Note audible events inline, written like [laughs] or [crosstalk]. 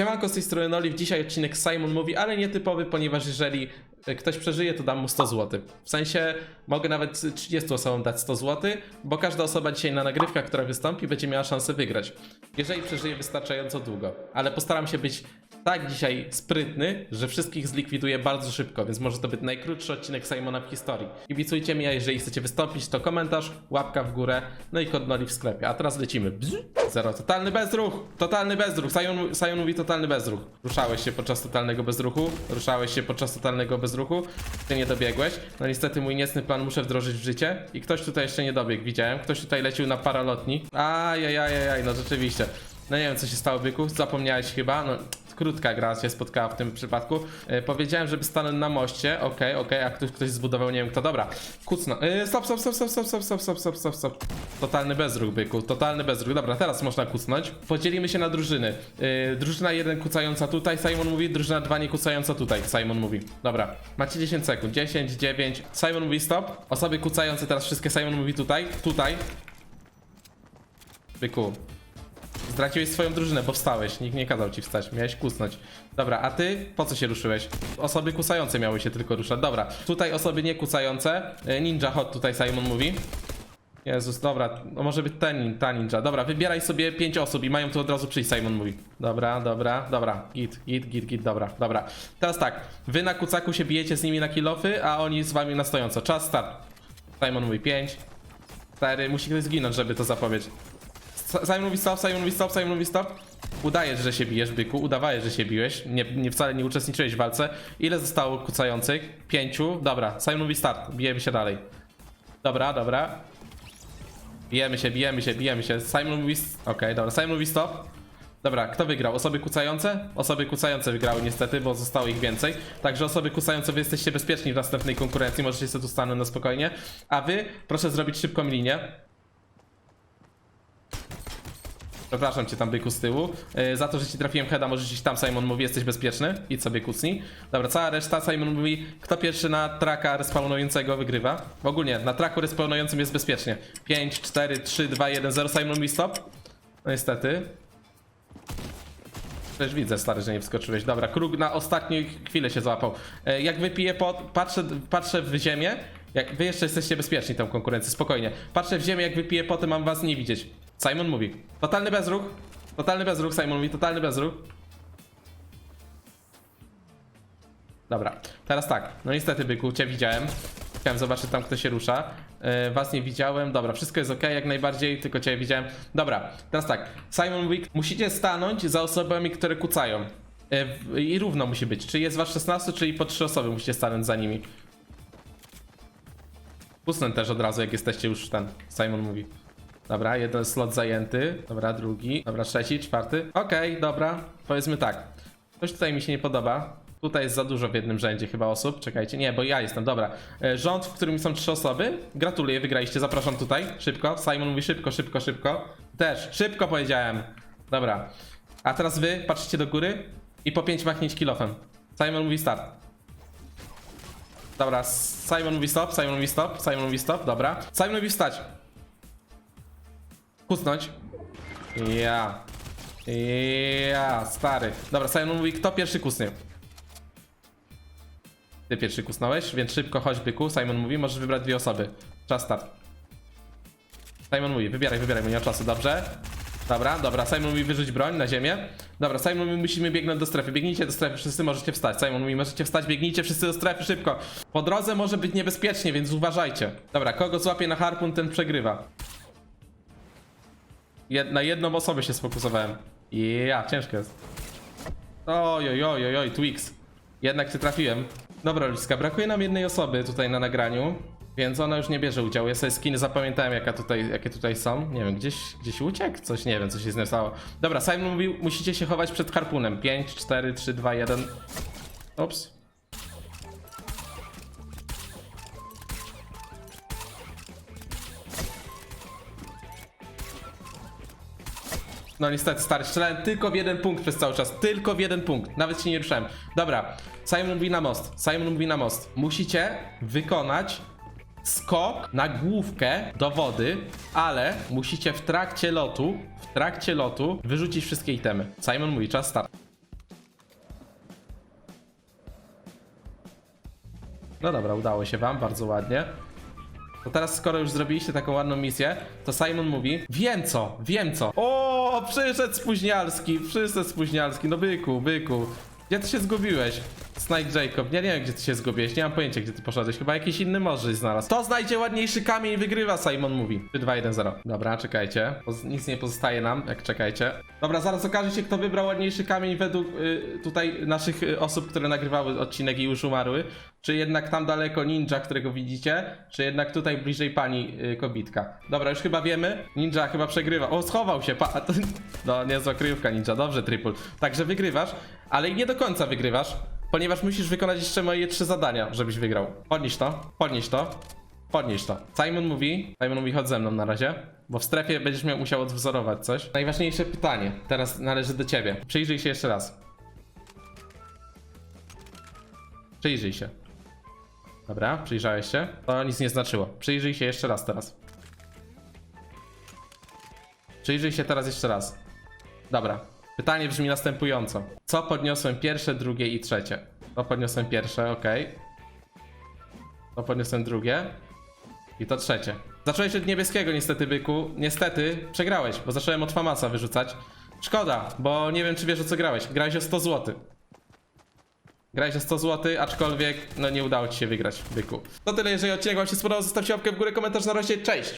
Siemanko z tej strony Noliv, dzisiaj odcinek Simon mówi, ale nietypowy, ponieważ jeżeli ktoś przeżyje, to dam mu 100 zł. W sensie mogę nawet 30 osobom dać 100 zł, bo każda osoba dzisiaj na nagrywkach, która wystąpi, będzie miała szansę wygrać. Jeżeli przeżyje wystarczająco długo. Ale postaram się być tak dzisiaj sprytny, że wszystkich zlikwiduję bardzo szybko, więc może to być najkrótszy odcinek Simona w historii. Kibicujcie mi, a jeżeli chcecie wystąpić, to komentarz, łapka w górę, no i kod Noli w sklepie. A teraz lecimy. Bzz. Zero. Totalny bezruch! Totalny bezruch! Sion, mówi totalny bezruch. Ruszałeś się podczas totalnego bezruchu, ruszałeś się podczas totalnego bezruchu, ty nie dobiegłeś. No niestety mój niecny plan muszę wdrożyć w życie i ktoś tutaj jeszcze nie dobiegł, widziałem. Ktoś tutaj lecił na paralotni. Ajajajajaj, no rzeczywiście. No nie wiem co się stało, byku, zapomniałeś chyba, no krótka gra się spotkała w tym przypadku. E, powiedziałem, żeby stanąć na moście, okej, okej, a ktoś, ktoś zbudował, nie wiem kto, dobra, kucno, e, stop, stop, stop, stop, stop, stop, stop, stop, stop, stop, stop, totalny bezruch, byku, totalny bezruch, dobra, teraz można kucnąć, podzielimy się na drużyny, e, drużyna 1 kucająca tutaj, Simon mówi, drużyna 2 nie kucająca tutaj, Simon mówi, dobra, macie 10 sekund, 10, 9, Simon mówi stop, osoby kucające teraz wszystkie, Simon mówi tutaj, tutaj, byku, Zdradziłeś swoją drużynę, bo wstałeś. Nikt nie kazał ci wstać, miałeś kusnąć. Dobra, a ty po co się ruszyłeś? Osoby kusające miały się tylko ruszać. Dobra, tutaj osoby nie kusające. E, Ninja hot tutaj Simon mówi. Jezus, dobra, no może być ten, ta ninja. Dobra, wybieraj sobie 5 osób i mają tu od razu przyjść, Simon mówi. Dobra, dobra, dobra. Git, git, git, git, dobra, dobra. Teraz tak, wy na kucaku się bijecie z nimi na kilofy, a oni z wami na stojąco. Czas start. Simon mówi 5, 4, musi ktoś zginąć, żeby to zapowiedzieć. Simon mówi stop, Simon mówi stop, Simon mówi stop. Udajesz, że się bijesz, byku, udawajesz, że się biłeś. Nie, nie wcale nie uczestniczyłeś w walce. Ile zostało kucających? Pięciu. Dobra, Simon mówi start. Bijemy się dalej. Dobra, dobra. Bijemy się, bijemy się, bijemy się. Simon mówi... Okej, dobra, Simon mówi stop. Dobra, kto wygrał? Osoby kucające? Osoby kucające wygrały niestety, bo zostało ich więcej. Także osoby kucające, wy jesteście bezpieczni w następnej konkurencji, możecie sobie tu stanąć na spokojnie. A wy, proszę zrobić szybką linię. Przepraszam cię tam byku z tyłu. Yy, za to, że ci trafiłem heada, możesz iść tam, Simon mówi, jesteś bezpieczny. Idź sobie kucnij. Dobra, cała reszta, Simon mówi, kto pierwszy na traka respawnującego wygrywa. W ogóle na traku respawnującym jest bezpiecznie. 5, 4, 3, 2, 1, 0, Simon mówi stop. No niestety. Też widzę, stary, że nie wskoczyłeś. Dobra, kruk na ostatniej chwilę się złapał. E, jak wypiję patrzę, patrzę w ziemię. Jak wy jeszcze jesteście bezpieczni tą konkurencję, spokojnie. Patrzę w ziemię, jak wypiję potem mam was nie widzieć. Simon mówi. Totalny bezruch. Totalny bezruch, Simon mówi, totalny bezruch. Dobra, teraz tak. No niestety, byku, cię widziałem. Chciałem zobaczyć tam, kto się rusza. Yy, was nie widziałem. Dobra, wszystko jest ok, jak najbardziej, tylko cię widziałem. Dobra, teraz tak. Simon mówi, musicie stanąć za osobami, które kucają. Yy, I równo musi być. Czy jest was 16, czyli po 3 osoby musicie stanąć za nimi. Pusnę też od razu, jak jesteście już ten. Simon mówi. Dobra, jeden slot zajęty. Dobra, drugi. Dobra, trzeci, czwarty. Okej, dobra. Powiedzmy tak. Coś tutaj mi się nie podoba. Tutaj jest za dużo w jednym rzędzie chyba osób. Czekajcie, nie, bo ja jestem, dobra. E, Rząd, w którym są trzy osoby. Gratuluję, wygraliście, zapraszam tutaj. Szybko. Simon mówi szybko, szybko, szybko. Też, szybko powiedziałem. Dobra. A teraz wy patrzycie do góry i po pięć machnięć kilofem. Simon mówi start. Dobra, Simon mówi stop, Simon mówi stop, Simon mówi stop, dobra. Simon mówi wstać. Kusnąć. Ja. Ja, stary. Dobra, Simon mówi, kto pierwszy kusnie? Ty pierwszy kusnąłeś, więc szybko chodź byku. Simon mówi, możesz wybrać dwie osoby. Czas start. Simon mówi, wybieraj, wybieraj, bo nie ma czasu, dobrze? Dobra, dobra, Simon mówi wyrzuć broń na ziemię. Dobra, Simon mówi musimy biegnąć do strefy. Biegnijcie do strefy, wszyscy możecie wstać. Simon mówi możecie wstać, biegnijcie wszyscy do strefy szybko. Po drodze może być niebezpiecznie, więc uważajcie. Dobra, kogo złapie na harpun, ten przegrywa. Jed na jedną osobę się sfokusowałem. Ja, ciężko jest. Oj, oj, oj, Twix. Jednak cię trafiłem. Dobra, Ludzka, brakuje nam jednej osoby tutaj na nagraniu, więc ona już nie bierze udziału. Ja sobie skiny zapamiętałem, jaka tutaj, jakie tutaj są. Nie wiem, gdzieś, gdzieś uciekł? Coś, nie wiem, co się z nim stało. Dobra, Simon mówił, musicie się chować przed harpunem. 5, 4, 3, 2, 1. Ups. No niestety, stary, strzelałem tylko w jeden punkt przez cały czas. Tylko w jeden punkt. Nawet się nie ruszałem. Dobra, Simon mówi na most. Simon mówi na most. Musicie wykonać skok na główkę do wody, ale musicie w trakcie lotu, w trakcie lotu wyrzucić wszystkie itemy. Simon mówi, czas start. No dobra, udało się wam, bardzo ładnie. To teraz, skoro już zrobiliście taką ładną misję, to Simon mówi: Wiem co, wiem co. O, przyszedł spóźnialski, przyszedł spóźnialski. No byku, byku. Gdzie ty się zgubiłeś? Snake Jacob, ja nie wiem gdzie ty się zgubiłeś, nie mam pojęcia gdzie ty poszedłeś, chyba jakiś inny morzyś znalazł. Kto znajdzie ładniejszy kamień wygrywa, Simon mówi. 3, 2, 1, 0. Dobra, czekajcie, nic nie pozostaje nam, jak czekajcie. Dobra, zaraz okaże się kto wybrał ładniejszy kamień według y, tutaj naszych y, osób, które nagrywały odcinek i już umarły. Czy jednak tam daleko ninja, którego widzicie, czy jednak tutaj bliżej pani y, kobitka. Dobra, już chyba wiemy, ninja chyba przegrywa. O, schował się, pa... to- [laughs] No, niezła kryjówka ninja, dobrze triple. Także wygrywasz, ale i nie do końca wygrywasz, ponieważ musisz wykonać jeszcze moje trzy zadania, żebyś wygrał. Podnieś to, podnieś to, podnieś to. Simon mówi, Simon mówi chodź ze mną na razie, bo w strefie będziesz miał musiał odwzorować coś. Najważniejsze pytanie, teraz należy do ciebie. Przyjrzyj się jeszcze raz. Przyjrzyj się. Dobra, przyjrzałeś się? To nic nie znaczyło. Przyjrzyj się jeszcze raz teraz. Przyjrzyj się teraz jeszcze raz. Dobra. Pytanie brzmi następująco. Co podniosłem pierwsze, drugie i trzecie? To podniosłem pierwsze, ok. To podniosłem drugie. I to trzecie. Zacząłeś od niebieskiego niestety, byku. Niestety przegrałeś, bo zacząłem od Famasa wyrzucać. Szkoda, bo nie wiem czy wiesz o co grałeś. Grałeś o 100 zł. Grałeś o 100 zł, aczkolwiek no nie udało ci się wygrać, byku. To tyle, jeżeli odcinek wam się spodobał, zostawcie łapkę w górę, komentarz na razie, cześć!